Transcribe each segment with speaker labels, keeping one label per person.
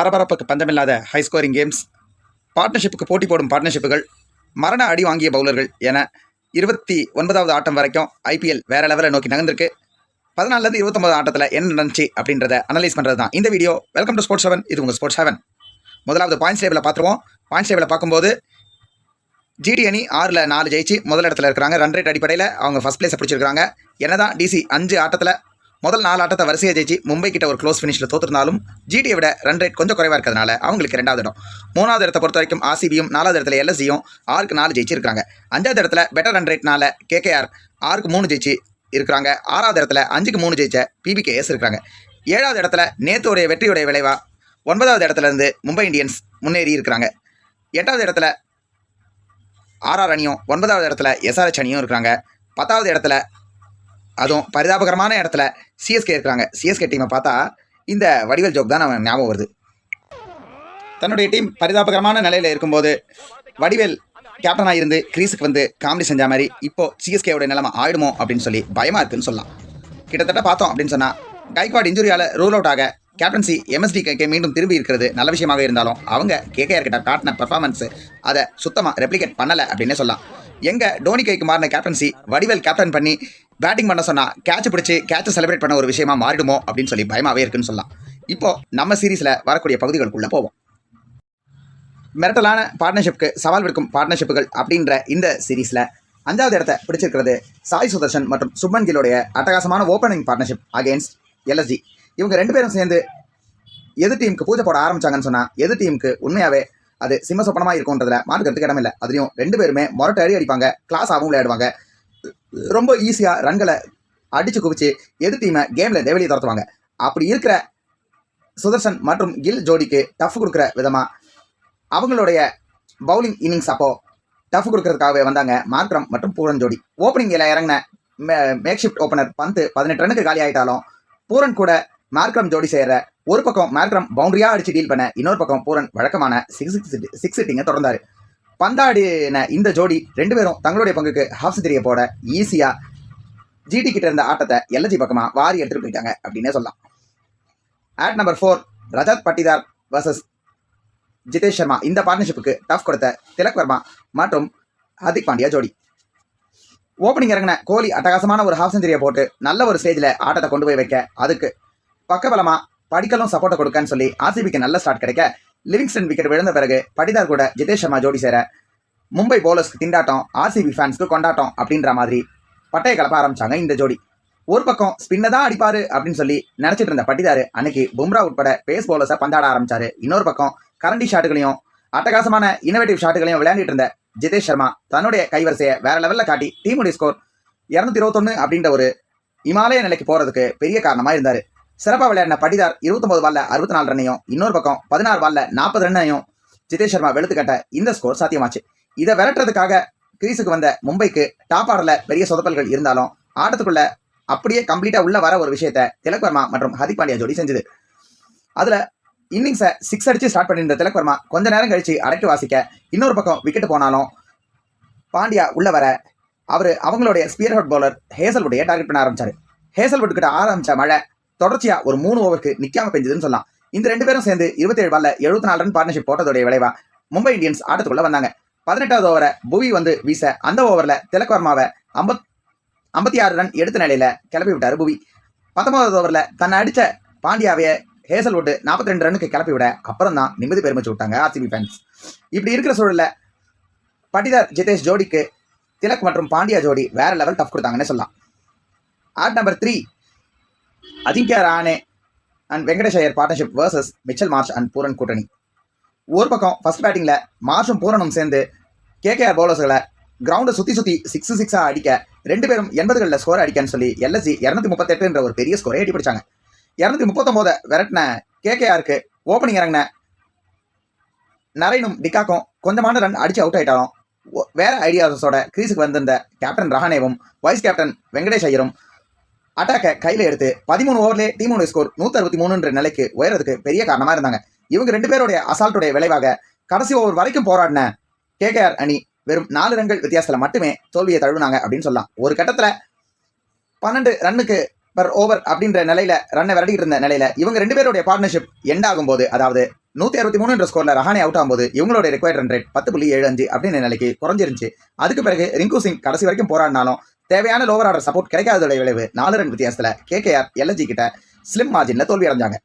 Speaker 1: பரபரப்புக்கு பந்தமில்லாத high scoring games பார்ட்னர்ஷிப்புக்கு போட்டி போடும் பார்ட்னர்ஷிப்புகள் மரண அடி வாங்கிய பவுலர்கள் என இருபத்தி ஒன்பதாவது ஆட்டம் வரைக்கும் ஐபிஎல் வேறு லெவலில் நோக்கி நகர்ந்திருக்கு. பதினாலேருந்து இருபத்தொம்பது ஆட்டத்தில் என்ன நடந்துச்சு அப்படின்றத அனலைஸ் பண்ணுறது தான் இந்த video welcome to sports seven இது உங்கள் ஸ்போர்ட்ஸ் செவன் முதலாவது பாயிண்ட்ஸ் டேபிளை பார்த்துருவோம். பாயிண்ட்ஸ் டேபிளை பார்க்கும்போது ஜிடி அணி ஆறில் நாலு ஜெயிச்சு முதல் இடத்துல இருக்கிறாங்க. ரன் ரேட் அடிப்படையில் அவங்க ஃபஸ்ட் பிளேஸை பிடிச்சிருக்காங்க என்னதான் டிசி அஞ்சு ஆட்டத்தில் முதல் நாலு ஆட்டத்தை வரிசையை ஜெயிச்சு மும்பை கிட்ட ஒரு க்ளோஸ் ஃபினிஷில் தோத்துருந்தாலும் ஜிடியை விட ரன் ரேட் கொஞ்சம் குறைவாக இருக்கிறதுனால அவங்களுக்கு ரெண்டாவது இடம். மூணாவது இடத்தை பொறுத்த வரைக்கும் ஆர்சிபியும் நாலாவது இடத்துல எல்எஸ்சியும் ஆறுக்கு நாலு ஜெயிச்சிருக்காங்க அஞ்சாவது இடத்துல பெட்டர் ரன் ரேட்னால கேகேஆர் ஆறுக்கு மூணு ஜெயிச்சு இருக்கிறாங்க. ஆறாவது இடத்துல அஞ்சுக்கு மூணு ஜெயிச்ச பிபிகேஎஸ் இருக்கிறாங்க. ஏழாவது இடத்துல நேத்தோடைய வெற்றியுடைய விளைவாக ஒன்பதாவது இடத்துலேருந்து மும்பை இந்தியன்ஸ் முன்னேறி இருக்கிறாங்க. எட்டாவது இடத்துல ஆர்ஆர் அணியும் ஒன்பதாவது இடத்துல எஸ்ஆர்ஹெச் அணியும் இருக்கிறாங்க. பத்தாவது இடத்துல அதுவும் பரிதாபகரமான இடத்துல சிஎஸ்கே இருக்கிறாங்க. சிஎஸ்கே டீமை பார்த்தா இந்த வடிவேல் ஜோக் தான் நம்ம ஞாபகம் வருது. தன்னுடைய டீம் பரிதாபகரமான நிலையில் இருக்கும்போது வடிவேல் கேப்டனாக இருந்து கிரீஸுக்கு வந்து காமெடி செஞ்ச மாதிரி இப்போ சிஎஸ்கேவோட நிலைமை ஆயிடுமோ அப்படின்னு சொல்லி பயமாக இருக்குன்னு சொல்லலாம். கிட்டத்தட்ட பார்த்தோம் அப்படின்னு சொன்னால் கைக்வாட் இன்ஜுரியால் ரூல் அவுட் ஆக கேப்டன்சி எம்எஸ்டி கே மீண்டும் திரும்பி இருக்கிறது நல்ல விஷயமாக இருந்தாலும் அவங்க கேகேஆர் கிட்ட காட்டின பெர்ஃபார்மன்ஸ் அதை சுத்தமாக ரெப்ளிகேட் பண்ணலை அப்படின்னே சொல்லலாம். எங்கே டோனி கைக்கு மாறின கேப்டன்சி வடிவேல் கேப்டன் பண்ணி பேட்டிங் பண்ண சொன்னால் கேட்ச் பிடிச்சி கேட்சை செலிப்ரேட் பண்ண ஒரு விஷயமா மாறிடுமோ அப்படின்னு சொல்லி பயமாகவே இருக்குன்னு சொல்லலாம். இப்போ நம்ம சீரீஸில் வரக்கூடிய பகுதிகளுக்குள்ளே போவோம். மிரட்டலான பார்ட்னர்ஷிப்க்கு சவால் விடுக்கும் பார்ட்னர்ஷிப்புகள் அப்படின்ற இந்த சீரீஸில் அஞ்சாவது இடத்த பிடிச்சிருக்கிறது சாய் சுதர்ஷன் மற்றும் சுப்மன் கிலோடைய அட்டகாசமான ஓப்பனிங் பார்ட்னர்ஷிப் அகேன்ஸ்ட் எல்எஸ்ஜி இவங்க ரெண்டு பேரும் சேர்ந்து எது டீமுக்கு பூஜை போட ஆரம்பிச்சாங்கன்னு சொன்னால் எது டீமுக்கு உண்மையாகவே அது சிம்ம சொப்பனமாக இருக்கும்ன்றதுல மாற்றுக்கிறதுக்கு இடமில்லை. இல்லை அதுலேயும் ரெண்டு பேருமே மொரட்டை அடி அடிப்பாங்க கிளாஸாகவும் விளையாடுவாங்க. ரொம்ப ஈஸியாக ரன்களை அடித்து குவிச்சு எது டீமை கேமில் வெளியே துரத்துவாங்க? அப்படி இருக்கிற சுதர்ஷன் மற்றும் கில் ஜோடிக்கு டஃப் கொடுக்குற விதமாக அவங்களுடைய பவுலிங் இன்னிங்ஸ் அப்போ டஃப் கொடுக்கறதுக்காகவே வந்தாங்க மார்க்ரம் மற்றும் பூரன் ஜோடி. ஓப்பனிங்கில் இறங்கின மே ஷிஃப்ட் ஓப்பனர் பந்து பதினெட்டு ரன்னுக்கு காலி ஆயிட்டாலும் பூரன் கூட மார்க்ரம் ஜோடி செய்கிற ஒரு பக்கம் மார்க்ரம் பவுண்டரியாக அடித்து டீல் பண்ண இன்னொரு பக்கம் பூரன் வழக்கமான சிக்ஸ் சிக்ஸ் சிக்ஸ் சிட்டிங்கை தொடர்ந்தார். பந்தாடின இந்த ஜோடி ரெண்டு பேரும் தங்களுடைய பங்குக்கு ஹாஃப் செஞ்சுரியை போட ஈஸியாக ஜிடி கிட்ட இருந்த ஆட்டத்தை எல்எஜி பக்கமாக வாரி எடுத்துகிட்டு போயிட்டாங்க அப்படின்னே சொல்லலாம். At number four Rajat Patidar versus Jitesh Sharma. இந்த பார்ட்னர்ஷிப்புக்கு டஃப் கொடுத்த திலக் வர்மா மற்றும் ஹர்திக் பாண்டியா ஜோடி. ஓப்பனிங் இறங்கின கோலி அட்டகாசமான ஒரு ஹாஃப் செஞ்சுரியை போட்டு நல்ல ஒரு ஸ்டேஜில் ஆட்டத்தை கொண்டு போய் வைக்க அதுக்கு பக்கபலமாக படிக்கலும் சப்போர்ட்டை கொடுக்கன்னு சொல்லி ஆர்சிபிக்கு நல்ல ஸ்டார்ட் கிடைக்க லிவிங்ஸ்டன் விக்கெட் விழுந்த பிறகு படிதார் கூட ஜிதேஷ் சர்மா ஜோடி சேர மும்பை போலர்ஸ்க்கு திண்டாட்டம் ஆர்சிபி ஃபேன்ஸ்க்கு கொண்டாட்டம் அப்படின்ற மாதிரி பட்டையை கலப்ப ஆரம்பிச்சாங்க இந்த ஜோடி. ஒரு பக்கம் ஸ்பின்னை தான் அடிப்பாரு அப்படின்னு சொல்லி நினைச்சிட்டு இருந்த பட்டிதாரு அன்னைக்கு பும்ரா உட்பட பேஸ் போலர்ஸை பந்தாட ஆரம்பிச்சாரு. இன்னொரு பக்கம் கரண்டி ஷாட்டுகளையும் அட்டகாசமான இன்னோவேட்டிவ் ஷாட்டுகளையும் விளையாண்டுட்டு இருந்த ஜிதேஷ் சர்மா தன்னுடைய கைவரிசையை வேற லெவலில் காட்டி டீமுடைய ஸ்கோர் இரநூத்தி இருபத்தொன்னு அப்படின்ற ஒரு இமாலய நிலைக்கு போகிறதுக்கு பெரிய காரணமாக இருந்தார். சிறப்பாக விளையாடின படிதார் இருபத்தொன்பது பால்ல அறுபத்தி நாலு ரன்னையும் இன்னொரு பக்கம் பதினாறு பால்ல நாற்பது ரன்னையும் ஜிதேஷ் சர்மா வெளுத்து கட்ட இந்த ஸ்கோர் சாத்தியமாச்சு. இதை விரட்டுறதுக்காக கிரீஸுக்கு வந்த மும்பைக்கு டாப் ஆர்டர்ல பெரிய சொதப்பல்கள் இருந்தாலும் ஆட்டத்துக்குள்ள அப்படியே கம்ப்ளீட்டா உள்ள வர ஒரு விஷயத்த திலக் வர்மா மற்றும் ஹர்திக் பாண்டியா ஜோடி செஞ்சது. அதுல இன்னிங்ஸை சிக்ஸ் அடிச்சு ஸ்டார்ட் பண்ணியிருந்த திலக் வர்மா கொஞ்ச நேரம் கழிச்சு அடக்கி வாசிக்க இன்னொரு பக்கம் விக்கெட் போனாலும் பாண்டியா உள்ள வர அவர் அவங்களுடைய ஸ்பியர் ஹவுட் பவுலர் ஹேசல்வுட்டையே டார்கெட் பண்ண ஆரம்பிச்சாரு. ஹேசல்வுட் கிட்ட ஆரம்பிச்ச மழை தொடர்ச்சியா ஒரு மூணு ஓவருக்கு நிக்காம பெஞ்சதுன்னு சொல்லலாம். இந்த ரெண்டு பேரும் சேர்ந்து இருபத்தேழு பால்ல எழுபத்தி நாலு ரன் பார்ட்னர்ஷிப் போட்டதோடைய விளைவா மும்பை இந்தியன்ஸ் ஆட்டத்துக்குள்ள வந்தாங்க. பதினெட்டாவது ஓவரை புவி வந்து வீச அந்த ஓவரில் திலக்வர்மாவை ஐம்பத் ஐம்பத்தி ஆறு ரன் எடுத்த நிலையில கிளப்பி விட்டாரு புவி. பத்தொன்பதாவது ஓவரில் தன்னை அடித்த பாண்டியாவைய ஹேசல்வுட் நாற்பத்தி ரெண்டு ரன்னுக்கு கிளப்பி விட அப்புறம் தான் நிம்மதி பெருமிச்சு விட்டாங்க ஆர்சிபி ஃபேன்ஸ் இப்படி இருக்கிற சூழல்ல பட்டிதார் ஜிதேஷ் ஜோடிக்கு திலக் மற்றும் பாண்டியா ஜோடி வேற லெவல் டஃப் கொடுத்தாங்கன்னு சொல்லலாம். At number three Ajinkya Rahane and Venkatesh Iyer partnership versus Mitchell Marsh and Pooran கூட்டணி. ஒரு பக்கம் ஃபர்ஸ்ட் பேட்டிங்கில் மார்ச்சும் பூரனும் சேர்ந்து கேகேஆர் பவுலர்ஸ்களை கிரவுண்டை சுற்றி சுற்றி சிக்ஸ் சிக்ஸாக அடிக்க ரெண்டு பேரும் எண்பதுகளில் ஸ்கோர் அடிக்கன்னு சொல்லி எல்எஸ்சி இரநூத்தி முப்பத்தெட்டுன்ற ஒரு பெரிய ஸ்கோரை அடி பிடிச்சாங்க இரநூத்தி முப்பத்தொம்போதை விரட்டின கேகேஆருக்கு ஓப்பனிங் இறங்கின நரேனும் டிக்காக்கும் கொஞ்சமான ரன் அடித்து அவுட் ஆயிட்டாலும் ஒ- வேற ஐடியாஸோட கிரீஸுக்கு வந்திருந்த கேப்டன் ரஹானேவும் வைஸ் கேப்டன் வெங்கடேஷ் ஐயரும் அட்டாக்கை கையில் எடுத்து பதிமூணு ஓவர்லேயே டீமோட ஸ்கோர் நூற்றி அறுபத்தி மூணுன்ற நிலைக்கு உயரதுக்கு பெரிய காரணமாக இருந்தாங்க. இவங்க ரெண்டு பேருடைய அசால்ட்டுடைய விளைவாக கடைசி ஓவர் வரைக்கும் போராடின கேகேஆர் அணி வெறும் நாலு ரன்கள் வித்தியாசத்தில் மட்டுமே தோல்வியை தழுவினாங்க அப்படின்னு சொல்லலாம். ஒரு கட்டத்தில் பன்னெண்டு ரன்னுக்கு பர் ஓவர் அப்படின்ற நிலையில ரன்னை விரட்டிட்டு இருந்த நிலையில இவங்க ரெண்டு பேருடைய பார்ட்னர்ஷிப் எண்ட் ஆகும்போது அதாவது நூற்றி அறுபத்தி மூணுன்ற ஸ்கோரில் ரஹானே அவுட் ஆகும்போது இவங்களோட ரெக்வயர்ட் ரன் ரேட் பத்து புள்ளி ஏழு அஞ்சு அப்படின்ற நிலைக்கு குறைஞ்சிருந்துச்சு. அதுக்கு பிறகு ரிங்கு சிங் கடைசி வரைக்கும் போராடினாலும் தேவையான லோவர் ஆர்டர் சப்போர்ட் கிடைக்காததோட விளைவு. நாலு ரன் வித்தியாசத்தில் கேகேஆர் எல்என்ஜி கிட்ட ஸ்லிம் மார்ஜினில் தோல்வி அடைஞ்சாங்க.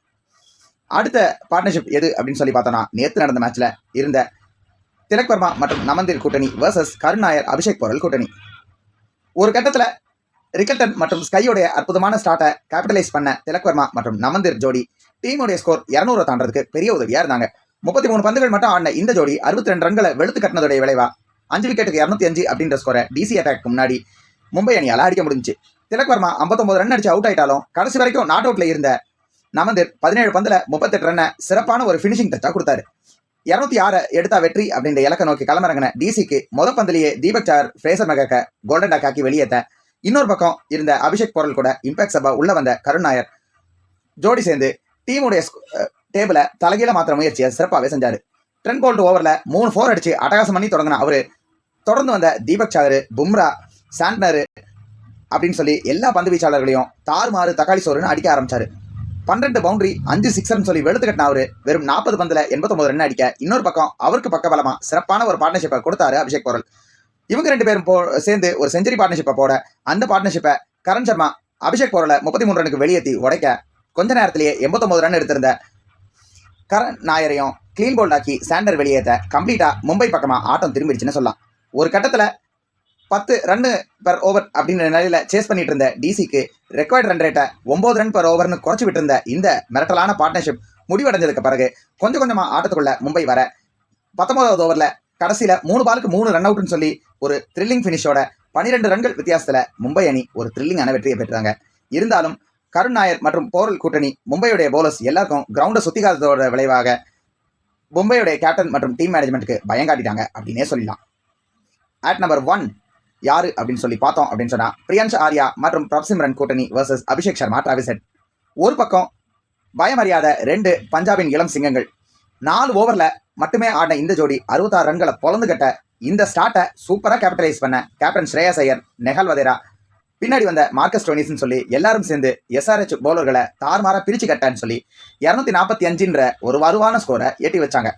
Speaker 1: அடுத்த பார்ட்னர்ஷிப் எது அப்படின்னு சொல்லி பார்த்தோம்னா நேற்று நடந்த மேட்ச்சில் இருந்த திலக் வர்மா மற்றும் நமந்திர் கூட்டணி வர்சஸ் கருண் நாயர் அபிஷேக் பொருள் கூட்டணி. ஒரு கட்டத்தில் ரிக்கல்டன் மற்றும் ஸ்கையோடைய அற்புதமான ஸ்டார்ட்டை கேபிட்டலைஸ் பண்ண திலக் வர்மா மற்றும் நமந்திர் ஜோடி டீமுடைய ஸ்கோர் இரநூறு தாண்டறதுக்கு பெரிய உதவியாக இருந்தாங்க. முப்பத்தி மூணு பந்துகள் மட்டும் ஆடின இந்த ஜோடி அறுபத்தி ரெண்டு ரன்களை வெளுத்து கட்டினதுடைய விளைவா அஞ்சு விக்கெட்டுக்கு இரநூத்தி அஞ்சு அப்படின்ற ஸ்கோரை டிசி அட்டாக்கு முன்னாடி மும்பை அணியால் அடிக்க முடிஞ்சுச்சு. திலக் வர்மா 59 ரன் அடிச்சு அவுட் ஆயிட்டாலும் கடைசி வரைக்கும் நாட் அவுட்ல இருந்த நமந்திர் பதினேழு பந்துல முப்பத்தெட்டு ரன்னை சிறப்பான ஒரு ஃபினிஷிங் டச்சா கொடுத்தாரு. இரநூத்தி ஆறு எடுத்தா வெற்றி அப்படின்ற இலக்கை நோக்கி களமிறங்கின டிசிக்கு முத பந்திலேயே Deepak Chahar Fraser மெகக்க golden duck ஆக்கி வெளியேற்ற இன்னொரு பக்கம் இருந்த அபிஷேக் பொருள் கூட இம்பாக்ட் சபா உள்ள வந்த கருண் நாயர் ஜோடி சேர்ந்து டீமுடைய டேபிளை தலைகீழ மாத்திர முயற்சியை சிறப்பாகவே செஞ்சாரு. ட்ரென் போல்ட் ஓவரில் மூணு ஃபோர் அடிச்சு அட்டகாசம் பண்ணி தொடங்கின அவர். தொடர்ந்து வந்த தீபக் சாகர் பும்ரா சாண்ட்னர் அப்படின்னு சொல்லி எல்லா பந்து வீச்சாளர்களையும் தாறுமாறு தக்காளி சோறுன்னு அடிக்க ஆரம்பிச்சாரு. பன்னெண்டு பவுண்டரி அஞ்சு சிக்ஸர்னு சொல்லி வெளுத்து கட்டின அவரு வெறும் நாற்பது பந்தில் எண்பத்தொம்பது ரன் அடிக்க இன்னொரு பக்கம் அவருக்கு பக்க பலமா சிறப்பான ஒரு பார்ட்னர்ஷிப்பை கொடுத்தாரு அபிஷேக் பொருள். இவங்க ரெண்டு பேரும் போ சேர்ந்து ஒரு செஞ்சுரி பார்ட்னர்ஷிப்பை போட அந்த பார்ட்னர்ஷிப்பை கரண் சர்மா அபிஷேக் பொருளை முப்பத்தி மூணு ரனுக்கு வெளியேற்றி உடைக்க கொஞ்ச நேரத்திலேயே எண்பத்தொம்பது ரன் எடுத்திருந்த கரண் நாயரையும் க்ளீன் போல்டாக்கி சாண்டர் வெளியேற்ற கம்ப்ளீட்டாக மும்பை பக்கமாக ஆட்டம் திரும்பிடுச்சுன்னு சொல்லலாம். ஒரு கட்டத்தில் பத்து ரன்னு பர் ஓவர் அப்படின்ற நிலையில சேஸ் பண்ணிட்டு இருந்த டிசிக்கு ரெக்கார்ட் ரன் ரேட்டை ஒன்பது ரன் பர் ஓவர்னு குறைச்சி விட்டிருந்த இந்த மிரட்டலான பார்ட்னர்ஷிப் முடிவடைஞ்சதுக்கு பிறகு கொஞ்சம் கொஞ்சமாக ஆட்டத்துக்குள்ள மும்பை வர பத்தொன்பதாவது ஓவரில் கடைசியில் மூணு பாலுக்கு மூணு ரன் அவுட்னு சொல்லி ஒரு த்ரில்லிங் ஃபினிஷோட பனிரெண்டு ரன்கள் வித்தியாசத்தில் மும்பை அணி ஒரு த்ரில்லிங்கான வெற்றியை பெற்றாங்க. இருந்தாலும் கருண் நாயர் மற்றும் போரல் கூட்டணி மும்பையுடைய போலர்ஸ் எல்லாருக்கும் கிரவுண்டை சுத்திகாததோட விளைவாக மும்பையுடைய கேப்டன் மற்றும் டீம் மேனேஜ்மெண்ட்டுக்கு பயம் காட்டிட்டாங்க அப்படின்னே சொல்லலாம். அட் நம்பர் ஒன் யாரு அப்படின்னு சொல்லி பார்த்தோம் அப்படின்னு சொன்னா பிரியன்ஷ் ஆர்யா மற்றும் பிரப்சிம்ரன் கூட்டணி versus Abhishek Sharma Travis Head. ஒரு பக்கம் பயமறியாத ரெண்டு பஞ்சாபின் இளம் சிங்கங்கள். நாலு ஓவர்ல மட்டுமே ஆடின இந்த ஜோடி அறுபத்தாறு ரன்களை பொழந்து கட்ட இந்த ஸ்டார்ட்டை சூப்பராக கேபிட்டலைஸ் பண்ண கேப்டன் ஸ்ரேயஸ் ஐயர் நெஹல் வதேரா பின்னாடி வந்த மார்க்கஸ் டோனிஸ்னு சொல்லி எல்லாரும் சேர்ந்து எஸ்ஆர்ஹெச் பவுலர்களை தார்மாராக பிரிச்சு கட்டான்னு சொல்லி இரநூத்தி நாற்பத்தி அஞ்சுன்ற ஒரு வலுவான ஸ்கோரை எட்டி வச்சாங்க.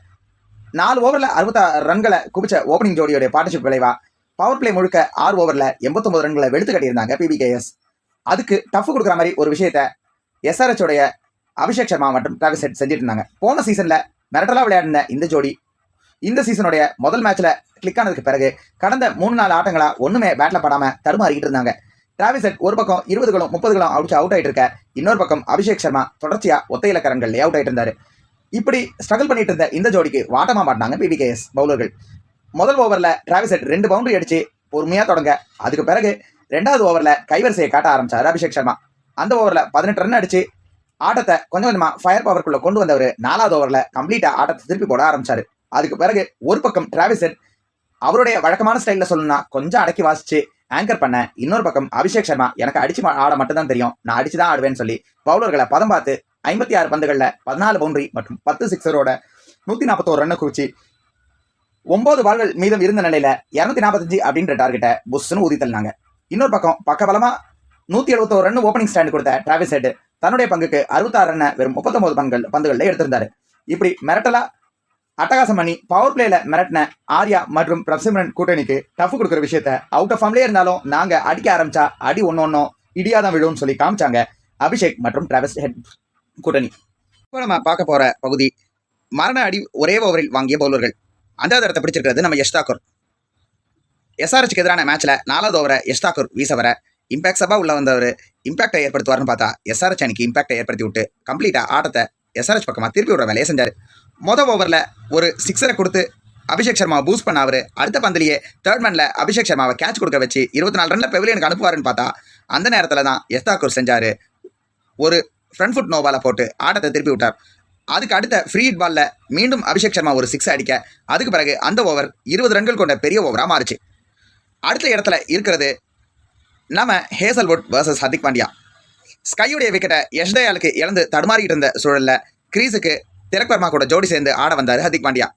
Speaker 1: நாலு ஓவரில் அறுபத்தாறு ரன்களை குவிச்ச ஓப்பனிங் ஜோடியோட பார்ட்னர்ஷிப் விளைவா பவர் பிளே முழுக்க ஆறு ஓவரில் எண்பத்தொம்பது ரன்களை வெளுத்து கட்டியிருந்தாங்க பிபிகேஎஸ் அதுக்கு டஃப் கொடுக்குற மாதிரி ஒரு விஷயத்த எஸ்ஆர்எச் உடைய அபிஷேக் சர்மா மற்றும் டிராவிஸ் ஹெட் செஞ்சுட்டு இருந்தாங்க. போன சீசனில் மிரட்டலாக விளையாடின இந்த ஜோடி இந்த சீசனுடைய முதல் மேட்ச்சில் கிளிக் ஆனதுக்கு பிறகு கடந்த மூணு நாலு ஆட்டங்களாக ஒன்றுமே பேட்டில் பாடாமல் தடுமாறிக்கிட்டு இருந்தாங்க. டிராவிஸ் ஹெட் ஒரு பக்கம் இருபதுகளும் முப்பதுகளும் அடிச்சு அவுட் ஆகிட்டு இருக்க இன்னொரு பக்கம் அபிஷேக் சர்மா தொடர்ச்சியாக ஒத்த இலக்கரங்கள்லேயே அவுட் ஆயிட்டு இருந்தார். இப்படி ஸ்ட்ரகிள் பண்ணிட்டு இருந்த இந்த ஜோடிக்கு வாட்டமாக மாட்டினாங்க பிபிகேஎஸ் பவுலர்கள். முதல் ஓவரில் டிராவிஸ் ஹெட் ரெண்டு பவுண்டரி அடிச்சு பொறுமையாக தொடங்க. அதுக்கு பிறகு ரெண்டாவது ஓவரில் கைவரிசையை காட்ட ஆரம்பிச்சார் அபிஷேக் சர்மா. அந்த ஓவரில் பதினெட்டு ரன் அடிச்சு ஆட்டத்தை கொஞ்சம் கொஞ்சமாக ஃபயர் பவர்க்குள்ள கொண்டு வந்தவர் நாலாவது ஓவரில் கம்ப்ளீட்டாக ஆட்டத்தை திருப்பி போட ஆரம்பிச்சாரு. அதுக்கு பிறகு ஒரு பக்கம் டிராவிஸ் ஹெட் அவருடைய வழக்கமான ஸ்டைலில் சொல்லணும்னா கொஞ்சம் அடக்கி வாசிச்சு ஆங்கர் பண்ண இன்னொரு பக்கம் அபிஷேக் சர்மா எனக்கு அடிச்சு மா- ஆட மட்டும் தான் தெரியும். நான் அடிச்சு தான் ஆடுவேன்னு சொல்லி பவுலர்களை பதம் பார்த்து ஐம்பத்தி ஆறு பந்துகளில் பதினாலு பவுண்டரி மற்றும் பத்து சிக்ஸரோட நூற்றி நாற்பத்தோரு ரன்னை குறித்து ஒன்பது பால்கள் மீதம் இருந்த நிலையில இரநூத்தி நாற்பத்தஞ்சு அப்படின்ற டார்கெட்டை புஷ்னு ஊதி தள்ளினாங்க. இன்னொரு பக்கம் பக்கபலமா நூற்றி எழுபத்தோரு ரன் ஓப்பனிங் ஸ்டாண்ட் கொடுத்த டிராவிஸ் ஹெட் தன்னுடைய பங்குக்கு அறுபத்தாறு ரன்னை வெறும் முப்பத்தொன்பது பந்துகள் பந்துகளில் எடுத்திருந்தாரு. இப்படி மிரட்டலா அட்டகாசம் பண்ணி பவர் பிளேல மிரட்டின ஆர்யா மற்றும் பிரப்சிம்ரன் கூட்டணிக்கு டஃப் கொடுக்குற விஷயத்த அவுட் ஆஃப் ஃபார்ம்லேயே இருந்தாலும் நாங்க அடிக்க ஆரம்பிச்சா அடி ஒன்று ஒன்றும் இடியாதான் விழும்னு சொல்லி காமிச்சாங்க அபிஷேக் மற்றும் டிராவிஸ் ஹெட் கூட்டணி. இப்போ நம்ம பார்க்க போற பகுதி மரண அடி ஒரே ஓவரில் வாங்கிய பவுலர்கள் அஞ்சாவது இடத்தை பிடிச்சிருக்கிறது நம்ம யஷ் தாக்கூர் எஸ்ஆர்ஹெச்க்கு எதிரான மேட்ச்ல நாலாவது ஓவரை யஷ் தாக்கூர் வீச வர இம்பாக்ட் சபா உள்ள வந்தவர் இம்பாக்டை ஏற்படுத்துவார்னு பார்த்தா எஸ்ஆர்ஹெச் அணிக்கு இம்பாக்டை ஏற்படுத்தி விட்டு கம்ப்ளீட்டா ஆட்டத்தை எஸ்ஆர்ஹெச் பக்கமா திருப்பி விடுற வேலையை செஞ்சார். மொதல் ஓவரில் ஒரு சிக்ஸரை கொடுத்து அபிஷேக் சர்மா பூஸ்ட் பண்ண அவர் அடுத்த பந்திலேயே தேர்ட் மேனில் அபிஷேக் சர்மாவை கேட்ச் கொடுக்க வச்சு இருபத்தி நாலு ரனில் பெவிலியனுக்கு அனுப்புவாருன்னு பார்த்தா அந்த நேரத்தில் தான் எஸ்தாக்கூர் செஞ்சார். ஒரு ஃப்ரண்ட் ஃபுட் நோபாலை போட்டு ஆட்டத்தை திருப்பி விட்டார். அதுக்கு அடுத்த ஃப்ரீ ஹிட் பாலில் மீண்டும் அபிஷேக் சர்மா ஒரு சிக்ஸ் அடிக்க அதுக்கு பிறகு அந்த ஓவர் இருபது ரன்கள் கொண்ட பெரிய ஓவராக மாறுச்சு. அடுத்த இடத்துல இருக்கிறது நம்ம ஹேசல்வுட் வர்சஸ் ஹர்திக் பாண்டியா. ஸ்கையுடைய விக்கெட்டை யஷ்தயாலுக்கு இழந்து தடுமாறிக்கிட்டு இருந்த சூழலில் கிரீஸுக்கு திலக் வர்மா கூட ஜோடி சேர்ந்து ஆட வந்தார் ஹர்திக் பாண்டியா.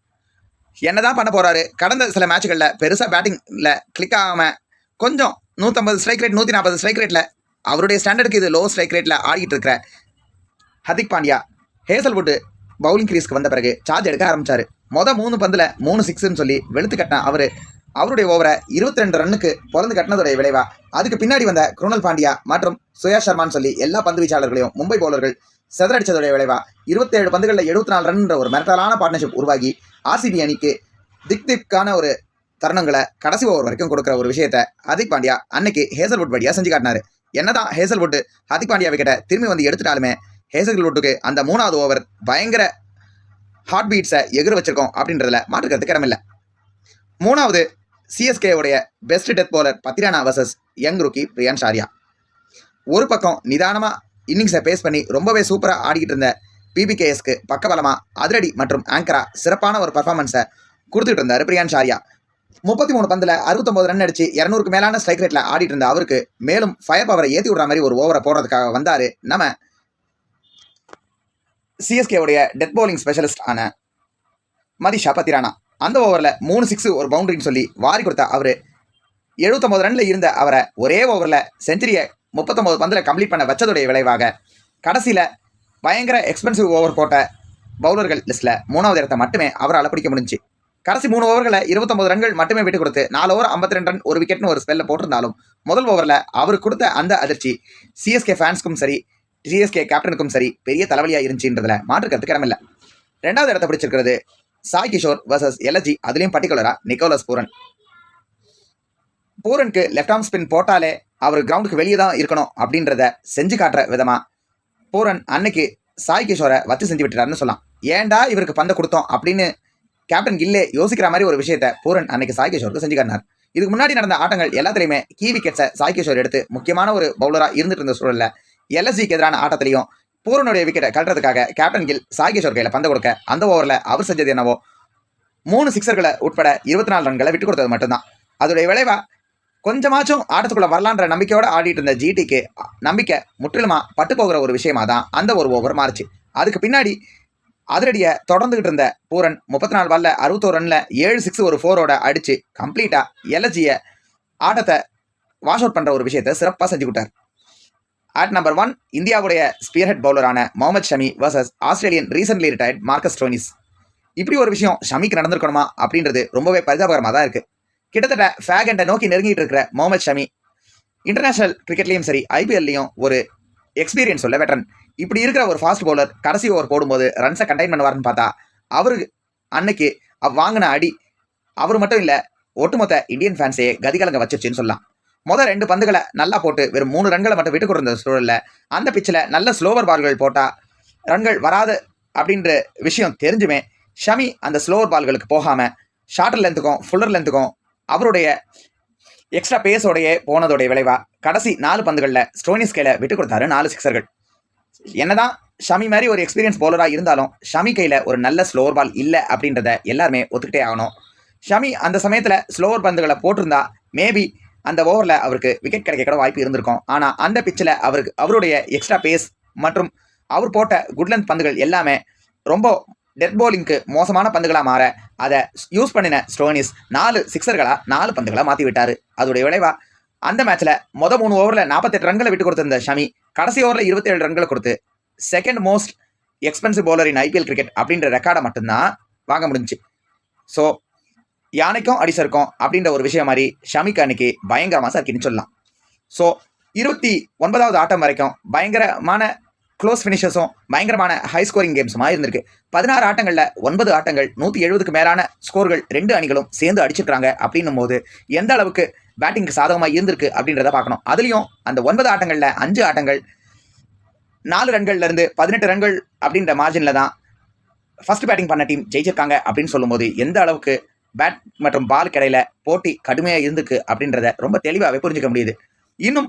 Speaker 1: என்னதான் பண்ண போகிறாரு கடந்த சில மேட்ச்களில் பெருசாக பேட்டிங்கில் கிளிக் ஆகாமல் கொஞ்சம் நூற்றம்பது ஸ்ட்ரைக் ரேட் நூற்றி நாற்பது ஸ்ட்ரைக் ரேட்டில் அவருடைய ஸ்டாண்டர்டுக்கு இது லோ ஸ்ட்ரைக் ரேட்டில் ஆடிட்டு இருக்கிற ஹர்திக் பாண்டியா ஹேசல்வுட் பவுலிங் கிரீஸ்க்கு வந்த பிறகு சார்ஜ் எடுக்க ஆரம்பித்தார் மொதல் மூணு பந்தில் மூணு சிக்ஸ்னு சொல்லி வெளுத்து கட்டின அவர். அவருடைய ஓவரை இருபத்தி ரெண்டு ரன்னுக்கு பிறந்து கட்டினதுடைய விளைவா. அதுக்கு பின்னாடி வந்த குருணல் பாண்டியா மற்றும் சுயா சர்மான்னு சொல்லி எல்லா பந்து வீச்சாளர்களையும் மும்பை பவுலர்கள் செதறடிச்சதுடைய விளைவா. இருபத்தேழு பந்துகளில் எழுபத்தி நாலு ரன்ன்ற ஒரு மிரட்டலான பார்ட்னர்ஷிப் உருவாகி ஆர்சிபி அணிக்கு திக் திக்கான ஒரு தருணங்களை கடைசி ஓவர் வரைக்கும் கொடுக்குற ஒரு விஷயத்தை ஹார்திக் பாண்டியா அன்னைக்கு ஹேசல்வுட் வழியாக செஞ்சு காட்டினாரு. என்னதான் ஹேசல்வுட் ஹார்திக் பாண்டியா விக்கெட்டை திரும்பி வந்து எடுத்துட்டாலுமே ஹேசல்வுட்டுக்கு அந்த மூணாவது ஓவர் பயங்கர ஹார்ட் பீட்ஸை எகிர வச்சிருக்கோம் அப்படின்றதுல மாற்றுக்கிறது கிடமில்ல மூணாவது சிஎஸ்கே உடைய best death bowler Pathirana versus young rookie Priyansh Arya. ஒரு பக்கம் நிதானமாக இன்னிங்ஸை பேஸ் பண்ணி ரொம்பவே சூப்பராக ஆடிக்கிட்டு இருந்த பிபிகேஎஸ்க்கு பக்கபலமாக அதிரடி மற்றும் ஆங்கரா சிறப்பான ஒரு பர்ஃபார்மன்ஸை கொடுத்துட்டு இருந்தார் பிரியான் ஷாரியா. முப்பத்தி மூணு பந்தில் அறுபத்தொம்பது ரன் அடிச்சு இரநூறுக்கு மேலான ஸ்ட்ரைக் ரேட்டில் ஆடிட்டு இருந்த அவருக்கு மேலும் ஃபயர் பவரை ஏற்றி விடுற மாதிரி ஒரு ஓவரை போடுறதுக்காக வந்தார் நம்ம சிஎஸ்கேவுடைய டெத் பவுலிங் ஸ்பெஷலிஸ்ட் ஆன மதிஷா பத்திரானா அந்த ஓவரில் மூணு சிக்ஸ் ஒரு பவுண்டரின்னு சொல்லி வாரி கொடுத்த அவர் எழுபத்தொம்பது ரன்ல இருந்த அவரை ஒரே ஓவரில் செஞ்சுரியை முப்பத்தொம்பது பந்தில் கம்ப்ளீட் பண்ண வச்சதுடைய விளைவாக கடைசியில் பயங்கர எக்ஸ்பென்சிவ் ஓவர் போட்ட பவுலர்கள் லிஸ்ட்டில் மூணாவது இடத்தை மட்டுமே அவரால் பிடிக்க முடிஞ்சுச்சு கடைசி மூணு ஓவர்களை இருபத்தொம்பது ரன்கள் மட்டுமே விட்டு கொடுத்து நாலு ஓவர் ஐம்பத்தி ரெண்டு ரன் ஒரு விக்கெட்னு ஒரு ஸ்பெல்ல போட்டிருந்தாலும் முதல் ஓவரில் அவர் கொடுத்த அந்த அதிர்ச்சி சிஎஸ்கே ஃபேன்ஸ்க்கும் சரி சிஎஸ்கே கேப்டனுக்கும் சரி பெரிய தலைவலியாக இருந்துச்சுன்றதுல மாற்றுக்கிறதுக்கு கிடமில்ல ரெண்டாவது இடத்தை பிடிச்சிருக்கிறது சாய் கிஷோர் வர்சஸ் எல்எஜி அதுலேயும் பர்டிகுலராக நிக்கோலஸ் பூரன். பூரனுக்கு லெஃப்ட் ஆர்ம் ஸ்பின் போட்டாலே அவர் கிரவுண்டுக்கு வெளியே தான் இருக்கணும் அப்படின்றத செஞ்சு காட்டுற விதமாக பூரன் அன்னைக்கு சாய் கிஷோரை வச்சு செஞ்சு விட்டுறாருன்னு சொல்லலாம். ஏன்டா இவருக்கு பந்தை கொடுத்தோம் அப்படின்னு கேப்டன் கில்லே யோசிக்கிற மாதிரி ஒரு விஷயத்த பூரன் அன்னைக்கு சாய் கிஷோருக்கு செஞ்சு காட்டினார். இதுக்கு முன்னாடி நடந்த ஆட்டங்கள் எல்லாத்துலேயுமே கீ விக்கெட்ஸை சாய் கிஷோர் எடுத்து முக்கியமான ஒரு பவுலராக இருந்துட்டு இருந்த சூழலில் எல்எஸ்சிக்கு எதிரான ஆட்டத்திலையும் பூரனுடைய விக்கெட்டை கட்டுறதுக்காக கேப்டன் கில் சாய் கையில் பந்து கொடுக்க அந்த ஓவரில் அவர் செஞ்சது என்னவோ? மூணு சிக்ஸர்களை உட்பட இருபத்தி நாலு ரன்களை விட்டு கொடுத்தது மட்டும்தான். அதோடைய விளைவாக கொஞ்சமாச்சும் ஆட்டத்துக்குள்ள வரலான்ற நம்பிக்கையோடு ஆடிட்டு இருந்த ஜிடிக்கு நம்பிக்கை முற்றிலுமா பட்டு போகிற ஒரு விஷயமா தான் அந்த ஒரு ஓவர் மாறுச்சு. அதுக்கு பின்னாடி அதிரடியை தொடர்ந்துகிட்டு இருந்த பூரன் முப்பத்தி நாலு பால்ல அறுபத்தோரு ரனில் ஏழு சிக்ஸ் ஒரு ஃபோரோட அடித்து கம்ப்ளீட்டாக எல்எஜியை ஆட்டத்தை வாஷ் அவுட் பண்ணுற ஒரு விஷயத்தை சிறப்பாக செஞ்சு கொடுத்தார் அட் நம்பர் ஒன் இந்தியாவுடைய spearhead பவுலரான Mohammed Shami versus Australian recently retired Marcus Stoinis இப்படி ஒரு விஷயம் ஷமிக்கு நடந்திருக்கணுமா அப்படின்றது ரொம்பவே பரிதாபகரமாக தான் இருக்குது கிட்டத்தட்ட ஃபேகண்டை நோக்கி நெருங்கிட்டு இருக்கிற முகமது ஷமி இன்டர்நேஷனல் கிரிக்கெட்லேயும் சரி ஐபிஎல்லையும் ஒரு எக்ஸ்பீரியன்ஸ் உள்ள வெட்டரன் இப்படி இருக்கிற ஒரு ஃபாஸ்ட் பவுலர் கடைசி ஓவர் போடும்போது ரன்ஸை கண்டெயின் பண்ணுவார்னு பார்த்தா அவருக்கு அன்னைக்கு அவ் வாங்கின அடி அவர் மட்டும் இல்லை ஒட்டுமொத்த இந்தியன் ஃபேன்ஸையே கதிகலங்க வச்சிருச்சுன்னு சொல்லலாம். முதல் ரெண்டு பந்துகளை நல்லா போட்டு வெறும் மூணு ரன்களை மட்டும் விட்டு கொடுத்த சூழலில் அந்த பிச்சில் நல்ல ஸ்லோவர் பால்கள் போட்டால் ரன்கள் வராது அப்படின்ற விஷயம் தெரிஞ்சுமே ஷமி அந்த ஸ்லோவர் பால்களுக்கு போகாமல் ஷார்ட்டர் லென்த்துக்கும் ஃபுல்லர் லென்த்துக்கும் அவருடைய எக்ஸ்ட்ரா பேஸோடையே போனதோடைய விளைவாக கடைசி நாலு பந்துகளில் ஸ்டோனிஸ் கையில் விட்டு கொடுத்தாரு நாலு சிக்ஸர்கள் என்னதான் ஷமி மாதிரி ஒரு எக்ஸ்பீரியன்ஸ் போலராக இருந்தாலும் ஷமி கையில் ஒரு நல்ல ஸ்லோவர் பால் இல்லை அப்படின்றத எல்லாருமே ஒத்துக்கிட்டே ஆகணும். ஷமி அந்த சமயத்தில் ஸ்லோவர் பந்துகளை போட்டிருந்தா மேபி அந்த ஓவரில் அவருக்கு விக்கெட் கிடைக்க கூட வாய்ப்பு இருந்திருக்கும். ஆனால் அந்த பிச்சில் அவருக்கு அவருடைய எக்ஸ்ட்ரா பேஸ் மற்றும் அவர் போட்ட குட்லென்த் பந்துகள் எல்லாமே ரொம்ப டெட் போலிங்க்கு மோசமான பந்துகளாக மாற அதை யூஸ் பண்ணின ஸ்டோனிஸ் நாலு சிக்ஸர்களாக நாலு பந்துகளாக மாற்றி விட்டார். அதோடைய விளைவாக அந்த மேட்ச்சில் மொதல் மூணு ஓவரில் நாற்பத்தெட்டு ரன்களை விட்டு கொடுத்திருந்த ஷமி கடைசி ஓவரில் இருபத்தேழு ரன்களை கொடுத்து second most expensive bowler in IPL cricket அப்படின்ற ரெக்கார்டை மட்டும்தான் வாங்க முடிஞ்சுச்சு. ஸோ யானைக்கும் அடிசருக்கும் அப்படின்ற ஒரு விஷயம் மாதிரி ஷமிக்கு அன்னைக்கு பயங்கரமாக சார் சொல்லலாம். ஸோ இருபத்தி ஒன்பதாவது ஆட்டம் வரைக்கும் பயங்கரமான க்ளோஸ் ஃபினிஷர்ஸும் பயங்கரமான ஹை ஸ்கோரிங் கேம்ஸுமாக இருந்திருக்கு. பதினாறு ஆட்டங்களில் ஒன்பது ஆட்டங்கள் நூற்றி எழுபதுக்கு மேலான ஸ்கோர்கள் ரெண்டு அணிகளும் சேர்ந்து அடிச்சிருக்காங்க அப்படின்னும் போது எந்த அளவுக்கு பேட்டிங்க்கு சாதகமாக இருந்திருக்கு அப்படின்றத பார்க்கணும். அதுலேயும் அந்த ஒன்பது ஆட்டங்களில் அஞ்சு ஆட்டங்கள் நாலு ரன்கள்லேருந்து பதினெட்டு ரன்கள் அப்படின்ற மார்ஜினில் தான் ஃபஸ்ட் பேட்டிங் பண்ண டீம் ஜெயிச்சிருக்காங்க அப்படின்னு சொல்லும்போது எந்த அளவுக்கு பேட் மற்றும் பால் கிடையில போட்டி கடுமையாக இருந்திருக்கு அப்படின்றத ரொம்ப தெளிவாகவே புரிஞ்சுக்க முடியுது. இன்னும்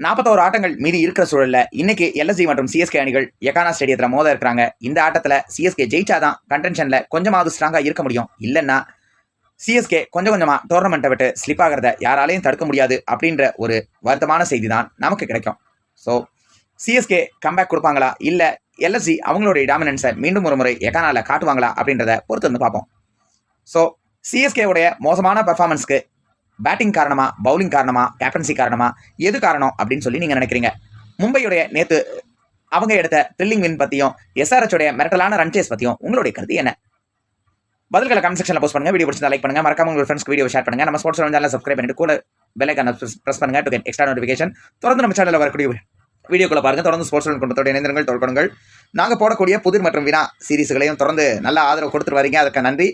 Speaker 1: நாற்பத்தோரு ஆட்டங்கள் மீதி இருக்கிற சூழலில் இன்னைக்கு எல்எஸ்சி மற்றும் சிஎஸ்கே அணிகள் எகானா ஸ்டேடியத்தில் மோத இருக்கிறாங்க. இந்த ஆட்டத்தில் சிஎஸ்கே ஜெயிச்சாதான் கண்டென்ஷனில் கொஞ்சமாவது ஸ்ட்ராங்காக இருக்க முடியும். இல்லைன்னா சிஎஸ்கே கொஞ்சம் கொஞ்சமாக டோர்னமெண்ட்டை விட்டு ஸ்லிப் ஆகிறத யாராலையும் தடுக்க முடியாது அப்படின்ற ஒரு வருத்தமான செய்தி தான் நமக்கு கிடைக்கும். ஸோ சிஎஸ்கே கம்பேக் கொடுப்பாங்களா? இல்லை எல்எஸ்சி அவங்களுடைய டாமினன்ஸை மீண்டும் ஒரு முறை எகானாவில் காட்டுவாங்களா அப்படின்றத பொறுத்து வந்து பார்ப்போம். ஸோ சிஎஸ்கேவுடைய மோசமான பெர்ஃபார்மன்ஸ்க்கு பேட்டிங் காரணமா பவுலிங் காரணமா கேப்டன்சி காரணமா எது காரணம் அப்படின்னு சொல்லி நீங்கள் நினைக்கிறீங்க? மும்பையுடைய நேற்று அவங்க எடுத்த த்ரில்லிங் வின் பற்றியும் எஸ்ஆர்எச் உடைய மிரட்டலான ரன் சேஸ் பற்றியும் உங்களுடைய கருத்து என்ன? பதில்களை கமெண்ட் செக்ஷனில் போஸ்ட் பண்ணுங்க. வீடியோ பிடிச்சா லைக் பண்ணுங்க. மறக்காம உங்கள் ஃப்ரெண்ட்ஸ்க்கு வீடியோ ஷேர் பண்ணுங்க. நம்ம ஸ்போர்ட்ஸ் சேனல் சப்ஸ்கிரைப் பண்ணிட்டு கூட பெல் ப்ரெஸ் பண்ணுங்க டு கெட் எக்ஸ்ட்ரா நோட்டிஃபிகேஷன் தொடர்ந்து நம்ம சேனலில் வரக்கூடிய வீடியோக்குள்ள பாருங்க. தொடர்ந்து ஸ்போர்ட்ஸ் குடும்பத்தோட இணைந்திருங்கள் தொல்படுங்கள் நாங்கள் போடக்கூடிய புதிர் மற்றும் வினா சீரீஸ்களையும் தொடர்ந்து நல்ல ஆதரவு கொடுத்துட்டு வரீங்க. அதுக்கு நன்றி.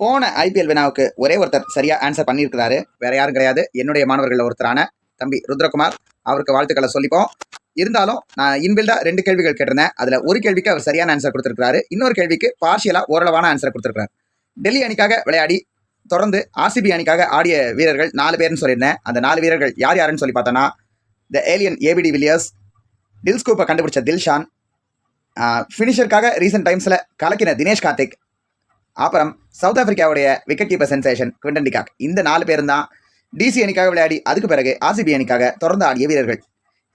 Speaker 1: போன ஐபிஎல் வினாவுக்கு ஒரே ஒருத்தர் சரியா ஆன்சர் பண்ணியிருக்கிறாரு. வேற யாரும் கிடையாது. என்னுடைய மாணவர்கள் ஒருத்தரான தம்பி ருத்ரகுமார். அவருக்கு வாழ்த்துக்களை சொல்லிப்போம். இருந்தாலும் நான் இன்பில்டா ரெண்டு கேள்விகள் கேட்டிருந்தேன். அதுல ஒரு கேள்விக்கு அவர் சரியான ஆன்சர் கொடுத்திருக்காரு இன்னொரு கேள்விக்கு பார்ஷியலாக ஓரளவான ஆன்சர் கொடுத்திருக்காரு டெல்லி அணிக்காக விளையாடி தொடர்ந்து ஆர்சிபி அணிக்காக ஆடிய வீரர்கள் நாலு பேர்னு சொல்லியிருந்தேன். அந்த நாலு வீரர்கள் யார் யாருன்னு சொல்லி பார்த்தோன்னா த ஏலியன் ஏபிடி வில்லியர்ஸ் டில்ஸ்கூப்பை கண்டுபிடிச்ச தில்ஷான் ஃபினிஷருக்காக ரீசெண்ட் டைம்ஸில் கலக்கின தினேஷ் கார்த்திக் அப்புறம் south ஆஃப்ரிக்காவுடைய wicket keeper sensation Quinton de Kock இந்த நாலு பேரும் தான் டிசி அணிக்காக விளையாடி அதுக்கு பிறகு ஆர்சிபி அணிக்காக தொடர்ந்து ஆடிய வீரர்கள்.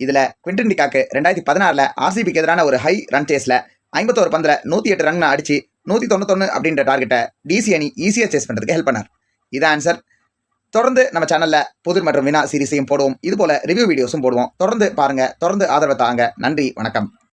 Speaker 1: இதில் குவிண்டன் டிகாக்கு ரெண்டாயிரத்தி பதினாறில் ஆர்சிபிக்கு எதிரான ஒரு ஹை ரன் சேஸில் ஐம்பத்தோரு பந்தில் நூற்றி எட்டு ரன் அடித்து நூற்றி தொண்ணூத்தொன்று அப்படின்ற டார்கெட்டை டிசி அணி ஈஸியாக சேஸ் பண்ணுறதுக்கு ஹெல்ப் பண்ணார். இது ஆன்சர் தொடர்ந்து நம்ம சேனலில் புதிர் மற்றும் வினா சீரிஸையும் போடுவோம். இதுபோல் ரிவ்யூ வீடியோஸும் போடுவோம். தொடர்ந்து பாருங்கள் தொடர்ந்து ஆதரவு தாங்க. நன்றி வணக்கம்.